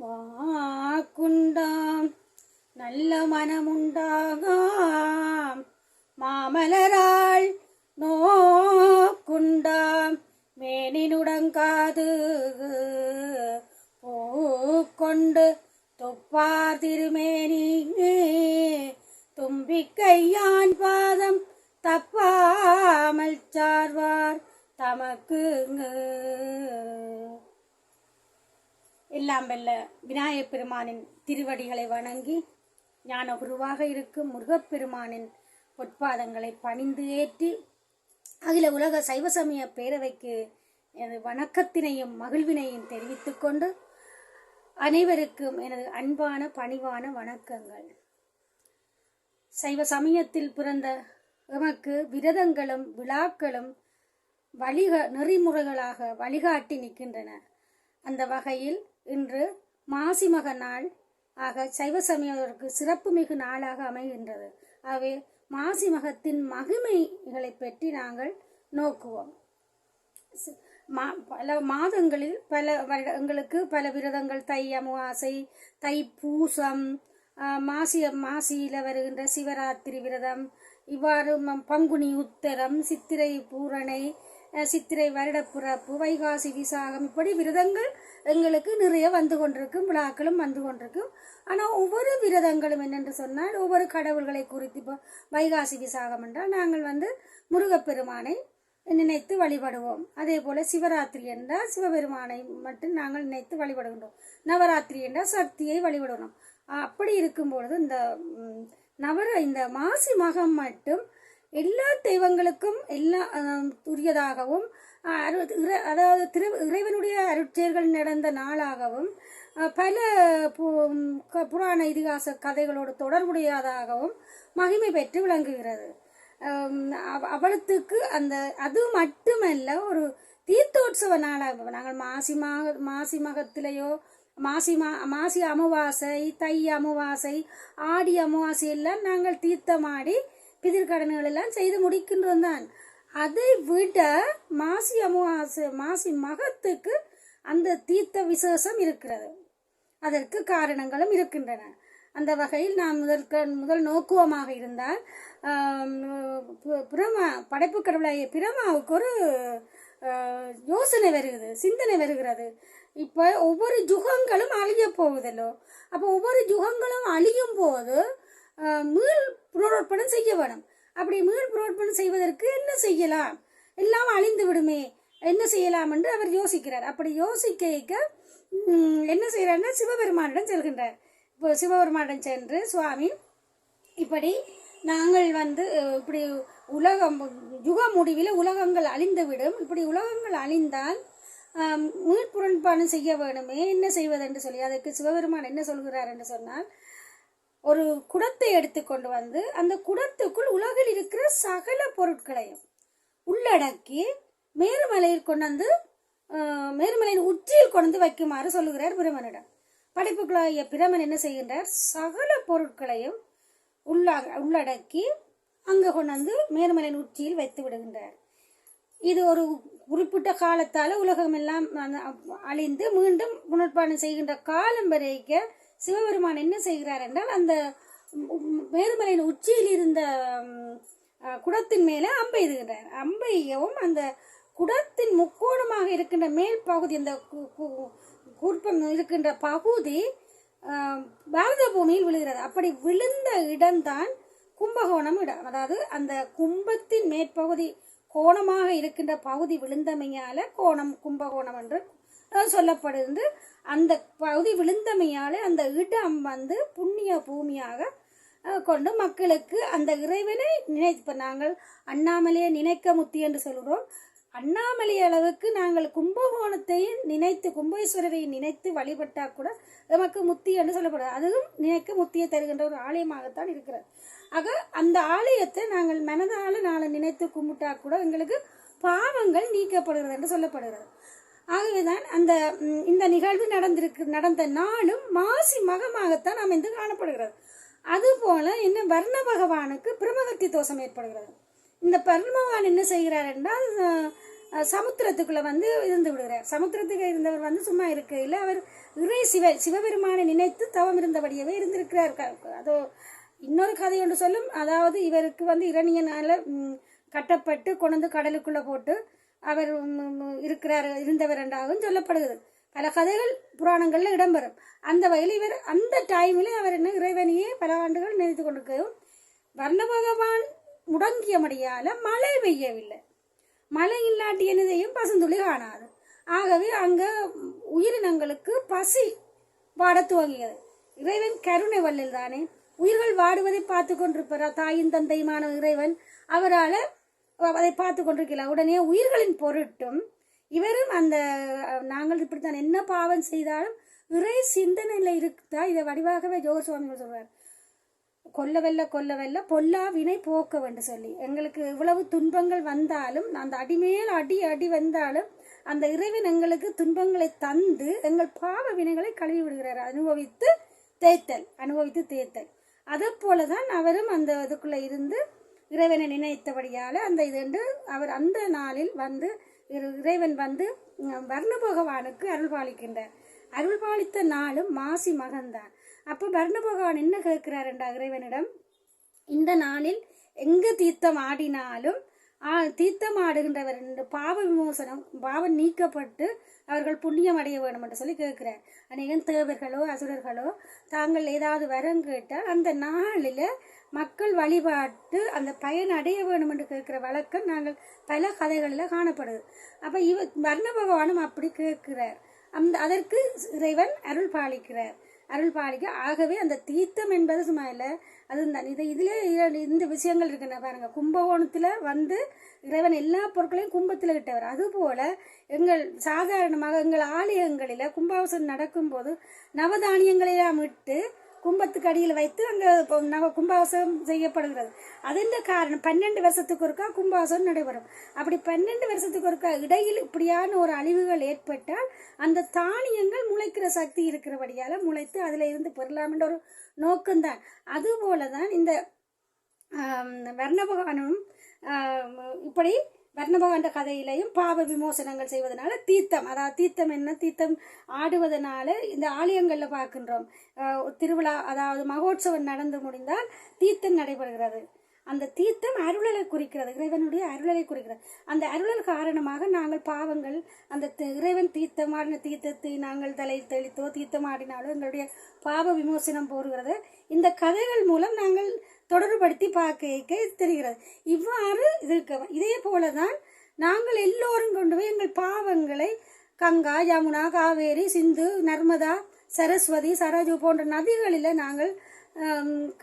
வாக்குண்டாம் நல்ல மனமுண்டாகாம். மாமலராள் நோக்குண்டாம். மேனினுடங்காது பூக்கொண்டு தொப்பார் திருமேனி தும்பிக்கையான் பாதம் தப்பாமல் சார்வார் தமக்குங்க. எல்லாம் வெல்ல விநாயகப் பெருமானின் திருவடிகளை வணங்கி ஞான குருவாக இருக்கும் முருகப்பெருமானின் பொற்பாதங்களை பணிந்து ஏற்றி அகில உலக சைவ சமய பேரவைக்கு எனது வணக்கத்தினையும் மகிழ்வினையும் தெரிவித்துக் கொண்டு அனைவருக்கும் எனது அன்பான பணிவான வணக்கங்கள். சைவ சமயத்தில் பிறந்த எமக்கு விரதங்களும் விழாக்களும் வழிக நெறிமுறைகளாக வழிகாட்டி நிற்கின்றன. அந்த வகையில் இன்று மாசிமக நாள். ஆக சைவ சமயத்திற்கு சிறப்புமிகு நாளாக அமைகின்றது. ஆகவே மாசிமகத்தின் மகிமைகளை பற்றி நாங்கள் நோக்குவோம். மா- பல மாதங்களில் பல வருடங்களுக்கு பல விரதங்கள் தை அமாவாசை தை பூசம் மாசி மாசியில் வருகின்ற சிவராத்திரி விரதம் இவ்வாறு பங்குனி உத்தரம் சித்திரை பூரணை சித்திரை வருடப்பிறப்பு வைகாசி விசாகம் இப்படி விரதங்கள் எங்களுக்கு நிறைய வந்து கொண்டிருக்கும் விழாக்களும் வந்து கொண்டிருக்கும். ஆனால் ஒவ்வொரு விரதங்களும் என்னென்று சொன்னால் ஒவ்வொரு கடவுள்களை குறித்து இப்போ வைகாசி விசாகம் என்றால் நாங்கள் வந்து முருகப்பெருமானை நினைத்து வழிபடுவோம். அதே போல் சிவராத்திரி என்றால் சிவபெருமானை மட்டும் நாங்கள் நினைத்து வழிபடுகின்றோம். நவராத்திரி என்றால் சக்தியை வழிபடணும் அப்படி இருக்கும் பொழுது இந்த நவர இந்த மாசி மகம் மட்டும் எல்லா தெய்வங்களுக்கும் எல்லா உரியதாகவும் அரு அதாவது திரு இறைவனுடைய அருட்செயல்கள் நடந்த நாளாகவும் பல பு- க- புராண இதிகாச கதைகளோடு தொடர்புடையதாகவும் மகிமை பெற்று விளங்குகிறது. அவ- அவளத்துக்கு அந்த அது மட்டுமல்ல ஒரு தீர்த்தோற்சவ நாளாக நாங்கள் மாசி மாக மாசி மகத்திலேயோ மாசி மா மாசி அமாவாசை தை அமாவாசை ஆடி அமாவாசை எல்லாம் நாங்கள் தீர்த்தமாடி பிதிர்கடன்கள் எல்லாம் செய்து முடிக்கின்றோம் தான் அதை விட மாசி அமாவாசை மாசி மகத்துக்கு அந்த தீர்த்த விசேஷம் இருக்கிறது. அதற்கு காரணங்களும் இருக்கின்றன. அந்த வகையில் நாம் முதல் முதல் நோக்குவமாக இருந்தால் பிரமா படைப்பு கடவுளாகிய பிரமாவுக்கு ஒரு யோசனை வருகிறது சிந்தனை வருகிறது. இப்போ ஒவ்வொரு யுகங்களும் அழிய போகுதல்லோ அப்போ ஒவ்வொரு யுகங்களும் அழியும் போது மீள் புனருற்பணம் செய்ய வேணும். அப்படி மீள் புனருற்பணம் செய்வதற்கு என்ன செய்யலாம்? எல்லாம் அழிந்து விடுமே என்ன செய்யலாம் என்று அவர் யோசிக்கிறார். அப்படி யோசிக்க என்ன செய்கிறார்னா சிவபெருமானிடம் செல்கின்றார். இப்போ சிவபெருமானிடம் சென்று சுவாமி இப்படி நாங்கள் வந்து இப்படி உலகம் யுக முடிவில் உலகங்கள் அழிந்துவிடும். இப்படி உலகங்கள் அழிந்தால் மீட்புரண்பானம் செய்ய வேணுமே என்ன செய்வதென்று சொல்லி அதற்கு சிவபெருமான் என்ன சொல்கிறார் என்று சொன்னால் ஒரு குடத்தை எடுத்துக்கொண்டு வந்து அந்த குடத்துக்குள் உலகில் இருக்கிற சகல பொருட்களையும் உள்ளடக்கி மேருமலையில் கொண்டு வந்து மேருமலையின் உச்சியில் கொண்டு வந்து வைக்குமாறு சொல்லுகிறார் பிரமனிடம் படைப்புக்குள்ளாகிய பிரமன் என்ன செய்கின்றார்? சகல பொருட்களையும் உள்ளாக உள்ளடக்கி அங்கே கொண்டு வந்து மேருமலையின் உச்சியில் வைத்து விடுகின்றார். இது ஒரு குறிப்பிட்ட காலத்தால் உலகம் எல்லாம் அழிந்து மீண்டும் புனர்பானம் செய்கின்ற காலம் வரைக்கும் சிவபெருமான் என்ன செய்கிறார் என்றால் அந்த மேருமலையின் உச்சியில் இருந்த குடத்தின் மேலே அம்பை எய்துகின்றார் அம்பையவும் அந்த குடத்தின் முக்கோணமாக இருக்கின்ற மேல் பகுதி அந்த கு- கு- கூர்ப்பம் இருக்கின்ற பகுதி பாரத பூமியில் விழுகிறது. அப்படி விழுந்த இடம்தான் கும்பகோணம் இடம். அதாவது அந்த கும்பத்தின் மேற்பகுதி கோணமாக இருக்கின்ற பகுதி விழுந்தமையால கோணம் கும்பகோணம் என்று சொல்லப்படுது அந்த பகுதி விழுந்தமையால் அந்த இடம் வந்து புண்ணிய பூமியாக கொண்டு மக்களுக்கு அந்த இறைவனை நினைப்ப நாங்கள் அண்ணாமலையை நினைக்க முத்தி என்று சொல்கிறோம். அண்ணாமலை அளவுக்கு நாங்கள் கும்பகோணத்தையும் நினைத்து கும்பேஸ்வரரை நினைத்து வழிபட்டால் கூட நமக்கு முத்தி என்று சொல்லப்படுது அதுவும் நினைக்க முத்தியை தருகின்ற ஒரு ஆலயமாகத்தான் இருக்கிறது. ஆக அந்த ஆலயத்தை நாங்கள் மனதால் நாளை நினைத்து கும்பிட்டா கூட எங்களுக்கு பாவங்கள் நீக்கப்படுகிறது என்று சொல்லப்படுகிறது. ஆகவேதான் அந்த இந்த நிகழ்வு நடந்திருக்கு நடந்த நாளும் மாசி மகமாகத்தான் அமைந்து காணப்படுகிறது. அதுபோல என்ன வர்ண பகவானுக்கு பிரமகத்தி தோஷம் ஏற்படுகிறது. இந்த பரமபகவான் என்ன செய்கிறார் என்றால் சமுத்திரத்துக்குள்ள வந்து இருந்து விடுகிறார். சமுத்திரத்துக்கு இருந்தவர் வந்து சும்மா இருக்கையில் அவர் இறை சிவ சிவபெருமானை நினைத்து தவம் இருந்தபடியவே இருந்திருக்கிறார். அதோ இன்னொரு கதை ஒன்று சொல்லும். அதாவது இவருக்கு வந்து இரணியனால் கட்டப்பட்டு கொண்டு வந்து கடலுக்குள்ளே போட்டு அவர் இருக்கிறார் இருந்தவர் என்றாகவும் சொல்லப்படுகிறது. பல கதைகள் புராணங்களில் இடம்பெறும். அந்த வகையில் இவர் அந்த டைமில் அவர் என்ன இறைவனையே பல ஆண்டுகள் நினைத்து கொண்டிருக்கவும் வர்ண பகவான் முடங்கியபடியால மழை பெய்யவில்லை. மழை இல்லாட்டி என்னதையும் பசுந்துளி காணாது. ஆகவே அங்கே உயிரினங்களுக்கு பசி வாடத் துவங்கியது. இறைவன் கருணை வல்லில் தானே உயிர்கள் வாடுவதை பார்த்து கொண்டிருப்பார் தாயின் தந்தையுமான இறைவன். அவரால் அதை பார்த்து கொண்டிருக்கலாம். உடனே உயிர்களின் பொருட்டும் இவரும் அந்த நாங்கள் இப்படித்தான் என்ன பாவம் செய்தாலும் இறை சிந்தனையில் இருக்கா? இதை வடிவாகவே ஜோகர் சுவாமி சொல்றார். கொல்லவெல்ல கொல்லவெல்ல பொல்லா வினை போக்க வேண்டும் சொல்லி. எங்களுக்கு இவ்வளவு துன்பங்கள் வந்தாலும் அந்த அடிமேல் அடி அடி வந்தாலும் அந்த இறைவன் எங்களுக்கு துன்பங்களை தந்து எங்கள் பாவ வினைகளை கழுவி விடுகிறார். அனுபவித்து தேய்த்தல் அனுபவித்து தேய்த்தல். அதே போல தான் அவரும் அந்த இதுக்குள்ள இருந்து இறைவனை நினைத்தபடியால் அந்த இதென்று அவர் அந்த நாளில் வந்து இறைவன் வந்து வர்ண பகவானுக்கு அருள் பாலிக்கின்றார். அருள் பாலித்த நாளும் மாசி மகன்தான். அப்போ வர்ண பகவான் என்ன கேட்கிறார் என்ற இறைவனிடம் இந்த நாளில் எங்கு தீர்த்தம் ஆடினாலும் தீர்த்தமாடுகின்றவர் தீர்த்தம் ஆடுகின்றவர் என்று பாவ விமோசனம் பாவம் நீக்கப்பட்டு அவர்கள் புண்ணியம் அடைய வேண்டும் என்று சொல்லி கேட்கிறார். அநேகம் தேவர்களோ அசுரர்களோ தாங்கள் ஏதாவது வரம் கேட்டால் அந்த நாளில் மக்கள் வழிபாட்டு அந்த பயன் அடைய வேண்டும் என்று கேட்கிற வழக்கம் நாங்கள் பல கதைகளில் காணப்படுது. அப்போ இவ வர்ண பகவானும் அப்படி கேட்கிறார். அந்த அதற்கு இறைவன் அருள் பாலிக்கிறார். அருள் பாலிக்க ஆகவே அந்த தீர்த்தம் என்பது சும்மா இல்லை. அது இந்த இது இதிலே இரண்டு- இந்த விஷயங்கள் இருக்குன்னு பாருங்க. கும்பகோணத்தில் வந்து இறைவன் எல்லா பொருட்களையும் கும்பத்தில் இட்டவர். அதுபோல எங்கள் சாதாரணமாக எங்கள் ஆலயங்களில் கும்பாபிஷேகம் நடக்கும்போது நவதானியங்களை எல்லாம் இட்டு கும்பத்துக்கு அடியில் வைத்து அங்கே நாங்கள் கும்பாபிஷேகம் செய்யப்படுகிறது. அதெந்த காரணம்? பன்னெண்டு வருஷத்துக்கு ஒருக்கா கும்பாபிஷேகம் நடைபெறும். அப்படி பன்னெண்டு வருஷத்துக்கு ஒருக்கா இடையில் இப்படியான ஒரு அழிவுகள் ஏற்பட்டால் அந்த தானியங்கள் முளைக்கிற சக்தி இருக்கிறபடியால் முளைத்து அதில் இருந்து பெறலாம்ன்ற ஒரு நோக்கம்தான். அதுபோல தான் இந்த வர்ண பகவானும் இப்படி வர்ணபகாண்ட கதையிலையும் பாவ விமோசனங்கள் செய்வதனால தீர்த்தம். அதாவது தீர்த்தம் என்ன? தீர்த்தம் ஆடுவதனால இந்த ஆலயங்களில் பார்க்கின்றோம். திருவிழா அதாவது மகோத்சவம் நடந்து முடிந்தால் தீர்த்தம் நடைபெறுகிறது. அந்த தீர்த்தம் அருளலை குறிக்கிறது. இறைவனுடைய அருளலை குறிக்கிறது. அந்த அருளல் காரணமாக நாங்கள் பாவங்கள் அந்த இறைவன் தீர்த்தமான தீர்த்தத்தை நாங்கள் தலை தெளித்தோ தீர்த்தமாடினாலோ எங்களுடைய பாவ விமோசனம் போடுகிறது இந்த கதைகள் மூலம் நாங்கள் தொடர்புபடுத்தி பார்க்க தெரிகிறது. இவ்வாறு இருக்க இதே போலதான் நாங்கள் எல்லோரும் கொண்டு போய் எங்கள் பாவங்களை கங்கா யமுனா காவேரி சிந்து நர்மதா சரஸ்வதி சரஜு போன்ற நதிகளில் நாங்கள்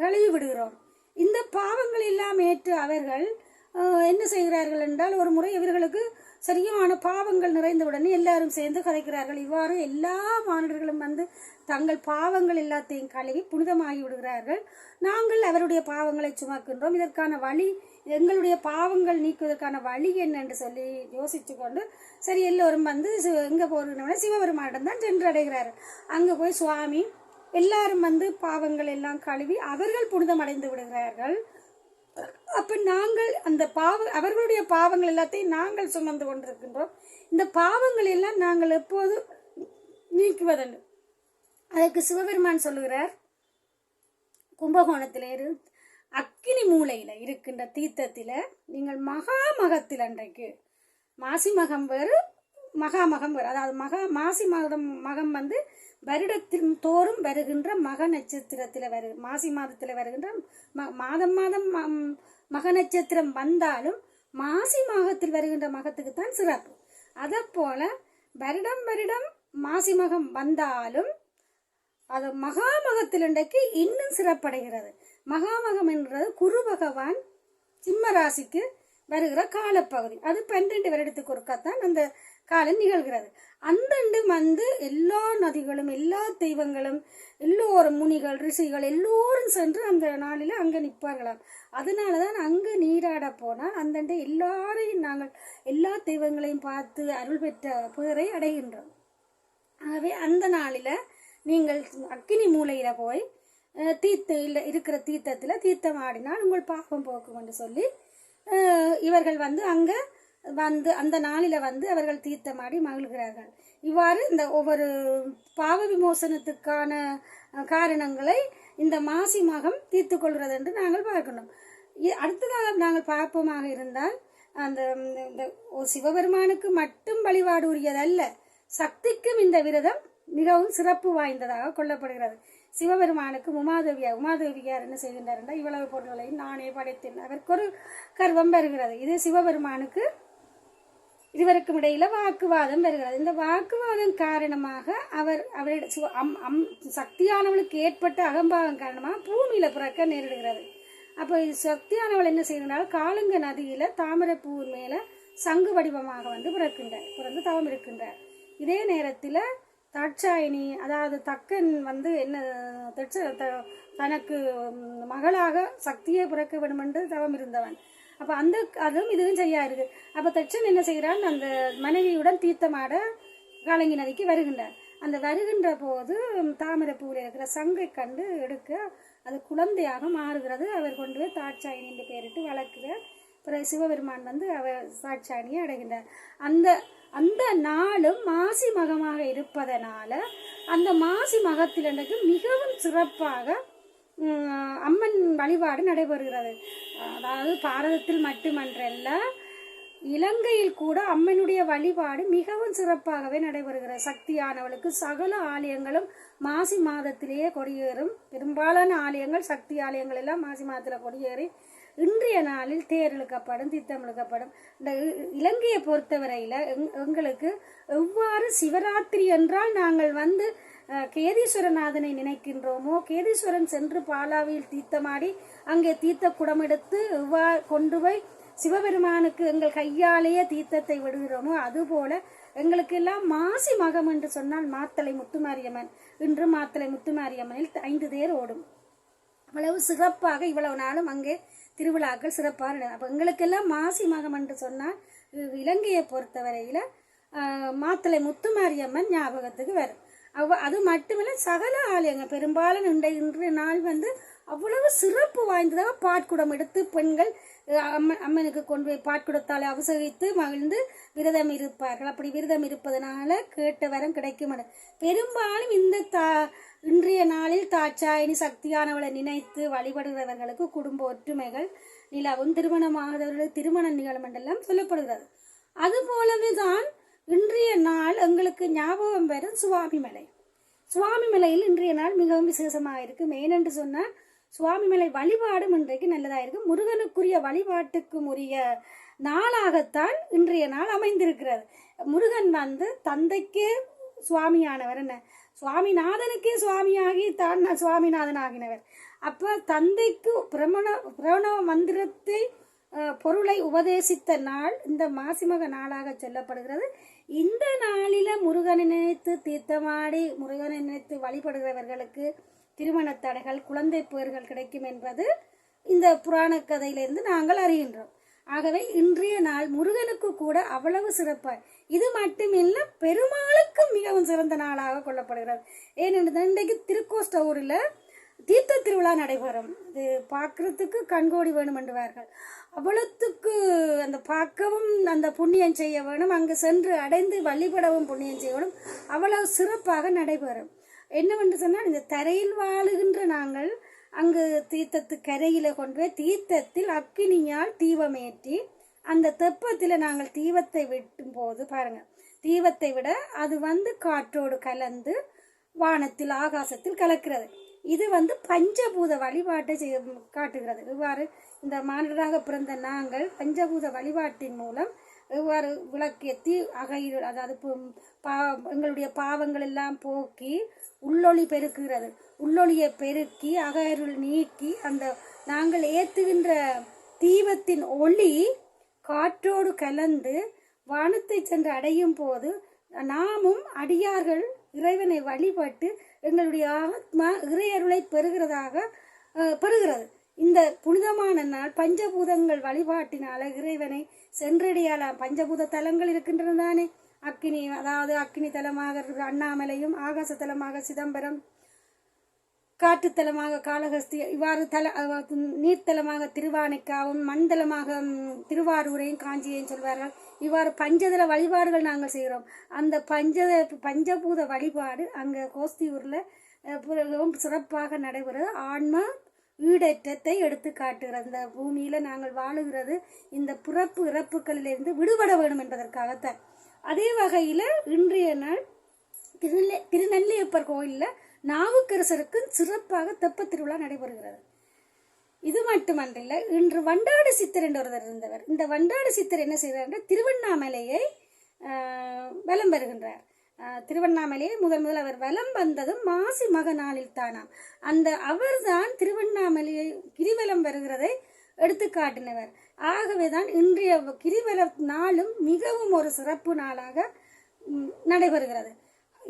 கழுவி விடுகிறோம் இந்த பாவங்கள் எல்லாம் ஏற்று அவர்கள் என்ன செய்கிறார்கள் என்றால் ஒரு முறை இவர்களுக்கு சரியான பாவங்கள் நிறைந்தவுடனே எல்லாரும் சேர்ந்து கதைக்கிறார்கள். இவ்வாறு எல்லா மாணவர்களும் வந்து தங்கள் பாவங்கள் எல்லாத்தையும் கழுவி புனிதமாகி விடுகிறார்கள். நாங்கள் அவருடைய பாவங்களை சுமக்கின்றோம். இதற்கான வழி எங்களுடைய பாவங்கள் நீக்குவதற்கான வழி என்னென்று சொல்லி யோசித்து கொண்டு சரி எல்லோரும் வந்து எங்கே போகிறோம்னா சிவபெருமானிடம் தான் சென்றடைகிறார்கள் அங்கே போய் சுவாமி எல்லாரும் வந்து பாவங்கள் எல்லாம் கழுவி அவர்கள் புனிதம் அடைந்து விடுகிறார்கள். அப்ப நாங்கள் அந்த பாவ அவர்களுடைய பாவங்கள் எல்லாத்தையும் நாங்கள் சுமந்து கொண்டிருக்கின்றோம். இந்த பாவங்கள் எல்லாம் நாங்கள் எப்போதும் நீக்குவதென்று அதற்கு சிவபெருமான் சொல்லுகிறார் கும்பகோணத்தில் இரு அக்கினி மூலையில் இருக்கின்ற தீர்த்தத்தில் நீங்கள் மகாமகத்தில் அன்றைக்கு மாசி மகம் வேறு மகாமகம் வேறு. அதாவது மகா மாசி மகம் மகம் வந்து வருடத்தின் தோறும் வருகின்ற மக நட்சத்திரத்தில் வரு மாசி மாதத்தில் வருகின்ற ம- மாதம் மாதம் மக நட்சத்திரம் வந்தாலும் மாசி மாதத்தில் வருகின்ற மகத்துக்கு தான் சிறப்பு. அதை போல வருடம் வருடம் மாசி மகம் வந்தாலும் அது மகாமகத்திலண்டைக்கு இன்னும் சிறப்படைகிறது. மகாமகம் என்றது குரு பகவான் சிம்ம ராசிக்கு வருகிற காலப்பகுதி. அது பன்னிரண்டு வருடத்துக்கு ஒருக்கத்தான் அந்த காலம் நிகழ்கிறது. அந்தண்டு வந்து எல்லா நதிகளும் எல்லா தெய்வங்களும் எல்லோரும் முனிகள் ரிஷிகள் எல்லோரும் சென்று அந்த நாளில் அங்கே நிற்பார்களாம். அதனால தான் அங்கே நீராட போனால் அந்தண்டு எல்லாரையும் நாங்கள் எல்லா தெய்வங்களையும் பார்த்து அருள் பெற்ற பேரை அடைகின்றோம். ஆகவே அந்த நாளில் நீங்கள் அக்கினி மூலையில் போய் தீர்த்த இல்லை இருக்கிற தீர்த்தத்தில் தீர்த்தம் ஆடினால் உங்கள் பாவம் போக்கும் என்று சொல்லி இவர்கள் வந்து அங்கே வந்து அந்த நாளில் வந்து அவர்கள் தீர்த்தமாடி மகிழ்கிறார்கள். இவ்வாறு இந்த ஒவ்வொரு பாவ விமோசனத்துக்கான காரணங்களை இந்த மாசி மகம் தீர்த்து கொள்கிறது என்று நாங்கள் பார்க்கணும். இ- அடுத்ததாக நாங்கள் பார்ப்போமாக இருந்தால் அந்த இந்த ஒரு சிவபெருமானுக்கு மட்டும் வழிபாடு உரியதல்ல. சக்திக்கும் இந்த விரதம் மிகவும் சிறப்பு வாய்ந்ததாக கொள்ளப்படுகிறது. சிவபெருமானுக்கு உமாதேவியார் உமாதேவியார் என்ன செய்கின்றார் என்றால் இவ்வளவு பொருள்களையும் நானே படைத்தேன். அதற்கு ஒரு கர்வம் வருகிறது. இது சிவபெருமானுக்கு இருவருக்கும் இடையில வாக்குவாதம் வருகிறது. இந்த வாக்குவாதம் காரணமாக அவர் அவரிட அம் அம் சக்தியானவளுக்கு ஏற்பட்ட அகம்பாவம் காரணமாக பூமியில பிறக்க நேரிடுகிறது. அப்போ இது சக்தியானவள் என்ன செய்யறால் காலுங்க நதியில தாமரைப்பூவின் மேல சங்கு வடிவமாக வந்து பிறக்கின்றார். பிறந்து தவம் இருக்கின்றார். இதே நேரத்தில் தாட்சாயினி அதாவது தக்கன் வந்து என்ன தட்ச த- தனக்கு மகளாக சக்தியை பிறக்க வேண்டும் என்று தவம் இருந்தவன். அப்போ அந்த அதுவும் இதுவும் செய்யா இருக்கு. அப்போ தட்சன் என்ன செய்கிறான் அந்த மனைவியுடன் தீர்த்தமாட காலங்கி நதிக்கு வருகின்றார். அந்த வருகின்ற போது தாமரைப்பூவில் இருக்கிற சங்கை கண்டு எடுக்க அது குழந்தையாக மாறுகிறது. அவர் கொண்டு போய் தாட்சாயினி என்று பெயரிட்டு வளர்க்கிறார். பிறகு சிவபெருமான் வந்து அவர் சாட்சாணியை அடைகின்றார். அந்த அந்த நாளும் மாசி மகமாக இருப்பதனால அந்த மாசி மகத்தில் அன்றைக்கு மிகவும் சிறப்பாக அம்மன் வழிபாடு நடைபெறுகிறது. அதாவது பாரதத்தில் மட்டுமன்றல்ல இலங்கையில் கூட அம்மனுடைய வழிபாடு மிகவும் சிறப்பாகவே நடைபெறுகிறது. சக்தியானவளுக்கு சகல ஆலயங்களும் மாசி மாதத்திலேயே கொடியேறும். பெரும்பாலான ஆலயங்கள் சக்தி ஆலயங்கள் எல்லாம் மாசி மாதத்தில் கொடியேறி இன்றைய நாளில் தேர் இழுக்கப்படும் திட்டம் இழுக்கப்படும் இந்த இ- இலங்கையை பொறுத்தவரையில் எங் எங்களுக்கு எவ்வாறு சிவராத்திரி என்றால் நாங்கள் வந்து கேதீஸ்வரநாதனை நினைக்கின்றோமோ கேதீஸ்வரன் சென்று பாலாவில் தீர்த்தமாடி அங்கே தீர்த்த குடம் எடுத்து எவ்வாறு கொண்டு போய் சிவபெருமானுக்கு எங்கள் கையாலேயே தீர்த்தத்தை விடுகிறோமோ அதுபோல எங்களுக்கெல்லாம் மாசி மகம் என்று சொன்னால் மாத்தளை முத்துமாரியம்மன். இன்று மாத்தளை முத்துமாரியம்மனில் ஐந்து தேர் ஓடும். அவ்வளவு சிறப்பாக இவ்வளவு நாளும் அங்கே திருவிழாக்கள் சிறப்பாக நடக்கும். அப்போ எங்களுக்கெல்லாம் மாசி மகம் என்று சொன்னால் இலங்கையை பொறுத்தவரையில் மாத்தளை முத்துமாரியம்மன் ஞாபகத்துக்கு வரும். அவ் அது மட்டுமில்ல சகல ஆலயங்கள் பெரும்பாலும் இன்றைய இன்றைய நாள் வந்து அவ்வளவு சிறப்பு வாய்ந்ததாக பாட்குடம் எடுத்து பெண்கள் அம்மன் அம்மனுக்கு கொண்டு போய் பாட்குடத்தால் அபிஷேகித்து மகிழ்ந்து விரதம் இருப்பார்கள். அப்படி விரதம் இருப்பதனால கேட்ட வரம் கிடைக்கும் பெரும்பாலும் இந்த தா இன்றைய நாளில் தாச்சாயினி சக்தியானவளை நினைத்து வழிபடுகிறவர்களுக்கு குடும்ப ஒற்றுமைகள் நிலவும். திருமணமாகிறவர்களுக்கு திருமண நிகழும் என்றெல்லாம் சொல்லப்படுகிறது. அதுபோலவே தான் இன்றைய நாள் எங்களுக்கு ஞாபகம் வரும் சுவாமிமலை. சுவாமிமலையில் இன்றைய நாள் மிகவும் விசேஷமாக இருக்கும். ஏனென்று சொன்னால் சுவாமிமலை வழிபாடும் இன்றைக்கு நல்லதாக இருக்குது முருகனுக்குரிய வழிபாட்டுக்கும் உரிய நாளாகத்தான் இன்றைய நாள் அமைந்திருக்கிறது. முருகன் வந்து தந்தைக்கே சுவாமியானவர் என்ன? சுவாமிநாதனுக்கே சுவாமியாகி தான் நான் சுவாமிநாதன் ஆகினவர் அப்போ தந்தைக்கு பிரமண பிரணவ மந்திரத்தை பொருளை உபதேசித்த நாள் இந்த மாசிமக நாளாக சொல்லப்படுகிறது. இந்த நாளில முருகனை நினைத்து தீர்த்தமாடி முருகனை நினைத்து வழிபடுகிறவர்களுக்கு திருமண தடைகள் குழந்தை பேர்கள் கிடைக்கும் என்பது இந்த புராண கதையிலிருந்து நாங்கள் அறிகின்றோம். ஆகவே இன்றைய நாள் முருகனுக்கு கூட அவ்வளவு சிறப்பாய். இது மட்டுமில்ல பெருமாளுக்கு மிகவும் சிறந்த நாளாக கொள்ளப்படுகிறது. ஏனென்று இன்றைக்கு திருக்கோஸ்டூரில் தீர்த்த திருவிழா நடைபெறும். இது பார்க்கறதுக்கு கண்கோடி வேணும் என்றுவார்கள். அந்த பார்க்கவும் அந்த புண்ணியம் செய்ய வேணும். அங்கு சென்று அடைந்து வழிபடவும் புண்ணியம் செய்ய வேணும். அவ்வளவு சிறப்பாக நடைபெறும். என்னவென்று சொன்னால் இந்த தரையில் வாழுகின்ற நாங்கள் அங்கு தீர்த்தத்து கரையில கொண்டு போய் தீர்த்தத்தில் அக்கினியால் தீபமேற்றி அந்த தெப்பத்தில் நாங்கள் தீபத்தை விட்டும் போது பாருங்க தீபத்தை விட அது வந்து காற்றோடு கலந்து வானத்தில் ஆகாசத்தில் கலக்கிறது. இது வந்து பஞ்சபூத வழிபாட்டை செய்ய காட்டுகிறது. இவ்வாறு இந்த மானிடராக பிறந்த நாங்கள் பஞ்சபூத வழிபாட்டின் மூலம் இவ்வாறு விளக்கேற்றி அகையில் அதாவது பா எங்களுடைய பாவங்கள் எல்லாம் போக்கி உள்ளொளி பெருக்குகிறது. உள்ளொளியை பெருக்கி அகருள் நீக்கி அந்த நாங்கள் ஏற்றுகின்ற தீபத்தின் ஒளி காற்றோடு கலந்து வானத்தை சென்று அடையும் போது நாமும் அடியார்கள் இறைவனை வழிபட்டு எங்களுடைய ஆத்மா இறையருளை பெறுகிறதாக பெறுகிறது. இந்த புனிதமான நாள் பஞ்சபூதங்கள் வழிபாட்டினால இறைவனை சென்றடையலாம் பஞ்சபூத தலங்கள் இருக்கின்றன தானே. அக்னி அதாவது அக்னி தலமாக அண்ணாமலையும் ஆகாச தலமாக சிதம்பரம் காட்டுத்தலமாக காளஹஸ்தி இவ்வாறு தல நீர்த்தலமாக திருவானைக்காவும் மண்தலமாக திருவாரூரையும் காஞ்சியையும் சொல்வார்கள். இவ்வாறு பஞ்சதள வழிபாடுகள் நாங்கள் செய்கிறோம். அந்த பஞ்சத பஞ்சபூத வழிபாடு அங்கே கோஸ்தியூரில் மிகவும் சிறப்பாக நடைபெறுது. ஆன்மா ஈடேற்றத்தை எடுத்து காட்டுகிறது அந்த பூமியில் நாங்கள் வாழுகிறது இந்த பிறப்பு இறப்புகளிலிருந்து விடுபட வேண்டும் என்பதற்காகத்தான். அதே வகையில் இன்றைய நாள் திருநெல்லை திருநெல்லியப்பர் கோயிலில் நாவுக்கரசருக்கு சிறப்பாக தெப்ப திருவிழா நடைபெறுகிறது. இது மட்டுமன்றில்ல இன்று வண்டாடு சித்தர் என்று ஒருவர் இருந்தவர். இந்த வண்டாடு சித்தர் என்ன செய்கிறார் திருவண்ணாமலையை வலம் பெறுகின்றார் திருவண்ணாமலையை முதல் முதல் அவர் வலம் வந்ததும் மாசி மக நாளில் தானாம். அந்த அவர்தான் திருவண்ணாமலையை கிரிவலம் வருகிறதை எடுத்து காட்டினவர் ஆகவே தான் இன்றைய கிரிவல நாளும் மிகவும் ஒரு சிறப்பு நாளாக நடைபெறுகிறது.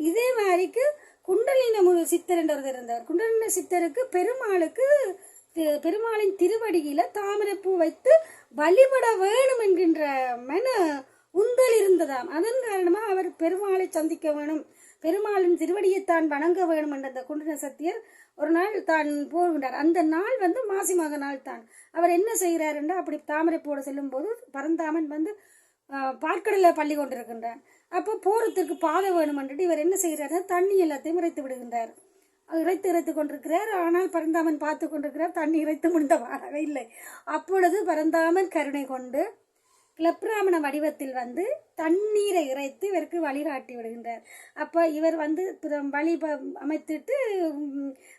இதே மாதிரிக்கு குண்டலின மு சித்தர் என்ற ஒருவர் இருந்தவர் குண்டலின சித்தருக்கு பெருமாளுக்கு பெருமாளின் திருவடியில தாமரைப்பூ வைத்து வழிபட வேணும் என்கின்ற மன உந்தல் இருந்ததாம். அதன் காரணமாக அவர் பெருமாளை சந்திக்க வேணும். பெருமாளின் திருவடியை தான் வணங்க வேணும் என்ற அந்த குண்டின சத்தியர் ஒரு நாள் தான் போகின்றார். அந்த நாள் வந்து மாசி மக நாள் தான். அவர் என்ன செய்கிறார் என்று அப்படி தாமரை போட செல்லும் போது பரந்தாமன் வந்து பாற்கடலை பள்ளி கொண்டிருக்கின்றார் அப்போ போறதுக்கு பாதை வேணுமென்றுட்டு இவர் என்ன செய்கிறார் தண்ணி எல்லாத்தையும் இறைத்து விடுகின்றார். அவர் இறைத்து இறைத்து கொண்டிருக்கிறார். ஆனால் பரந்தாமன் பார்த்து கொண்டிருக்கிறார். தண்ணி இறைத்து முடிந்தவாறாக இல்லை. அப்பொழுது பரந்தாமன் கருணை கொண்டு கிளப்ராமண வடிவத்தில் வந்து தண்ணீரை இறைத்து இவருக்கு வழிகாட்டி விடுகின்றார். அப்போ இவர் வந்து பிற- வழி ப- அமைத்துட்டு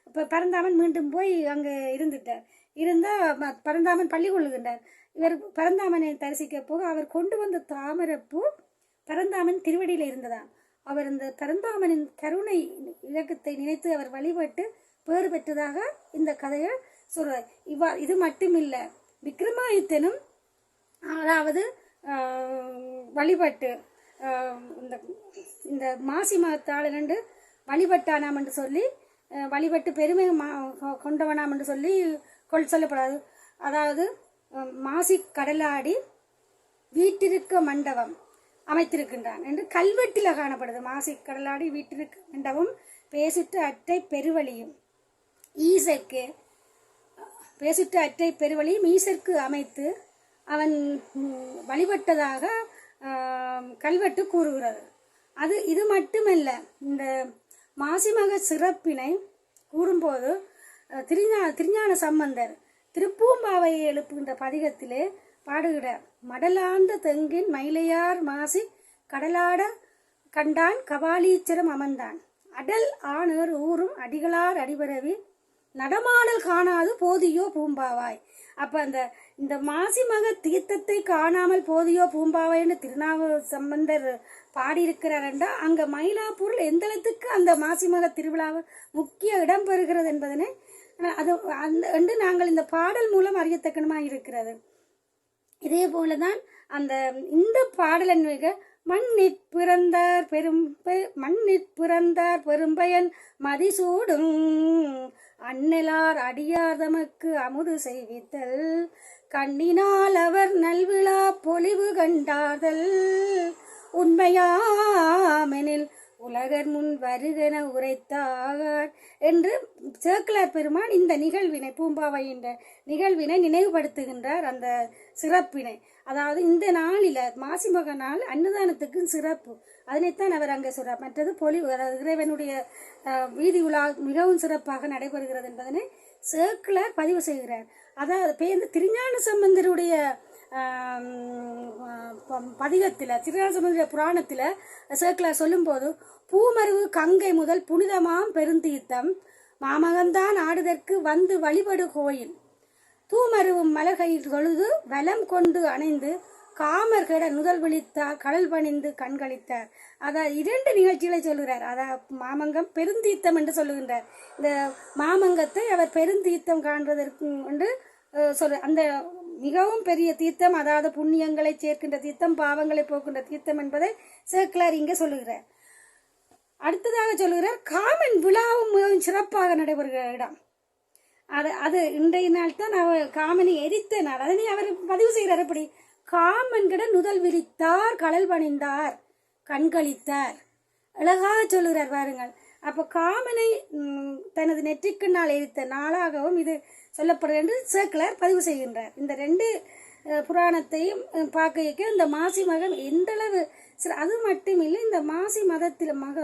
இப்போ பரந்தாமன் மீண்டும் போய் அங்கே இருந்துட்டார். இருந்தால் பரந்தாமன் பள்ளி கொள்ளுகின்றார். இவர் பரந்தாமனை தரிசிக்க போக அவர் கொண்டு வந்த தாமரைப்பூ பரந்தாமன் திருவடியில் இருந்ததாம். அவர் இந்த பரந்தாமனின் கருணை இலக்கத்தை நினைத்து அவர் வழிபட்டு பேறு பெற்றதாக இந்த கதையை சொல்றார். இவ்வா இது மட்டுமில்லை விக்ரமாதித்தனும் அதாவது வழிபட்டு இந்த இந்த மாசி மகத்தால் ரெண்டு வழிபட்டானாம் என்று சொல்லி வழிபட்டு பெருமை மா கொண்டவனாம் என்று சொல்லி கொள் சொல்லப்படாது. அதாவது மாசி கடலாடி வீட்டிருக்க மண்டபம் அமைத்திருக்கின்றான் என்று கல்வெட்டில் காணப்படுது. மாசி கடலாடி வீட்டிற்கு மண்டபம் பேசிட்டு அட்டை பெருவழியும் ஈசைக்கு பேசிட்டு அற்றை பெருவழியும் ஈசற்கு அமைத்து அவன் வழிபட்டதாக கல்வெட்டு கூறுகிறது. அது இது மட்டுமல்ல இந்த மாசிமக சிறப்பினை கூறும்போது திருஞா திருஞான சம்பந்தர் திருப்பூம்பாவையை எழுப்புகின்ற பதிகத்திலே பாடுகிறார் மடலாந்த தெங்கின் மயிலையார் மாசி கடலாட கண்டான் கபாலீச்சரம் அமர்ந்தான். அடல் ஆணர் ஊரும் அடிகளார் அடிபரவி நடமாடல் காணாது போதியோ பூம்பாவாய். அப்ப அந்த இந்த மாசி மக தீர்த்தத்தை காணாமல் போதியோ பூம்பாவாய்னு திருநாவ சம்பந்தர் பாடியிருக்கிறாரண்டா என்றா அங்க மயிலாப்பூரில் எந்த அளத்துக்கு அந்த மாசி மக திருவிழாவை முக்கிய இடம் பெறுகிறது என்பதனை அது அந்த என்று நாங்கள் இந்த பாடல் மூலம் அறியத்தக்கனமாக இருக்கிறது இதே போலதான் அந்த இந்த பாடலன் மிக மண்ணிற் பிறந்தார் பெரும் பெ- மண்ணிற் பிறந்தார் பெரும்பயன் மதிசூடும். அண்ணலார் அடியார் தமக்கு அமுது செய்வித்தல். கண்ணினால் அவர் நல்விழா பொலிவு கண்டார்தல் உண்மையாமெனில் உலகர் முன் வருகென உரைத்தார் என்று சேக்கிலார் பெருமான் இந்த நிகழ்வினை பூம்பாவை என்ற நிகழ்வினை நினைவுபடுத்துகின்றார் அந்த சிறப்பினை. அதாவது இந்த நாளில் மாசிமக நாள் அன்னதானத்துக்கு சிறப்பு. அதனைத்தான் அவர் அங்கே சொல்றார். மற்றது பொலி இறைவனுடைய வீதி உலா மிகவும் சிறப்பாக நடைபெறுகிறது என்பதனை சேக்கிலார் பதிவு செய்கிறார். அதாவது பேருந்து திருஞான சம்பந்தருடைய பதிகத்தில் திருஞான புராணத்தில் சேக்கிலார் சொல்லும்போது பூமருவு கங்கை முதல் புனிதமாம் பெருந்தீர்த்தம் மாமகந்தான் ஆடுதற்கு வந்து வழிபடு கோயில். தூமருவும் மலர்கையில் தொழுது வலம் கொண்டு அணைந்து காமர்கிட நுதல் விழித்தார் கடல் பணிந்து கண்களித்தார் அதான் இரண்டு நிகழ்ச்சிகளை சொல்கிறார் அதான் மாமங்கம் பெருந்தீர்த்தம் என்று சொல்லுகின்றார். இந்த மாமங்கத்தை அவர் பெருந்தீர்த்தம் காண்பதற்கு என்று சொல் அந்த மிகவும் பெரிய தீர்த்தம் அதாவது புண்ணியங்களை சேர்க்கின்ற தீர்த்தம் பாவங்களை போக்கின்ற தீர்த்தம் என்பதை சேக்கிலார் இங்கே சொல்லுகிறார். அடுத்ததாக சொல்லுகிறார் காமன் விழாவும் மிகவும் சிறப்பாக நடைபெறுகிற இடம். அது அது இன்றைய நாள் தான் அவர் காமனை எரித்த நாள். அதனை அவர் பதிவு செய்கிறார் எப்படி? காமன்கிட நுதல் விரித்தார் கடல் பணிந்தார் கண்களித்தார் அழகாக சொல்லுகிறார் பாருங்கள். அப்போ காமனை தனது நெற்றிக்கு நாள் எரித்த நாளாகவும் இது சொல்லப்படுகிறது என்று சேக்கிலார் பதிவு செய்கின்றார். இந்த ரெண்டு புராணத்தையும் பார்க்க இந்த மாசி மகம் எந்தளவு சிற அது மட்டும் இல்லை இந்த மாசி மதத்தில் மக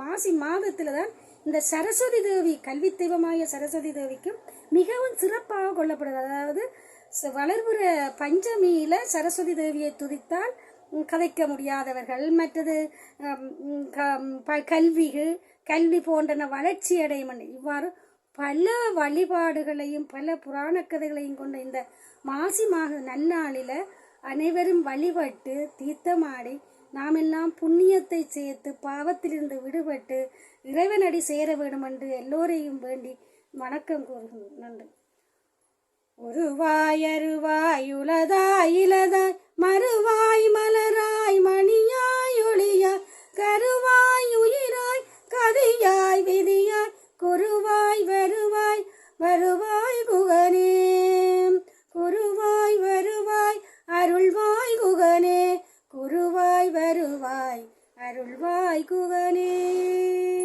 மாசி மாதத்தில் தான் இந்த சரஸ்வதி தேவி கல்வி தெய்வமாகிய சரஸ்வதி தேவிக்கும் மிகவும் சிறப்பாக கொள்ளப்படுது அதாவது வளர்புற பஞ்சமியில் சரஸ்வதி தேவியை துதித்தால் கதைக்க முடியாதவர்கள் மற்றது க- ப- கல்விகள் கல்வி போன்றன வளர்ச்சி அடையும் இவ்வாறு பல வழிபாடுகளையும் பல புராண கதைகளையும் கொண்ட இந்த மாசி மாக நன்னாளில் அனைவரும் வழிபட்டு தீர்த்தமாடி நாம் எல்லாம் புண்ணியத்தை சேர்த்து பாவத்திலிருந்து விடுபட்டு இறைவனடி சேர வேண்டும் என்று எல்லோரையும் வேண்டி வணக்கம் கூறுகிறோம். நன்றி. ஒருவாய் அருவாய் இலதாய் மறுவாய் மலராய் மணியாய் ஒளியாய் கருவாய் உயிராய் கதியாய் விதியாய் குருவாய் வருவாய் வருவாய் குகனே. குருவாய் வருவாய் அருள்வாய் குகனே. குருவாய் வருவாய் அருள்வாய் குகனே.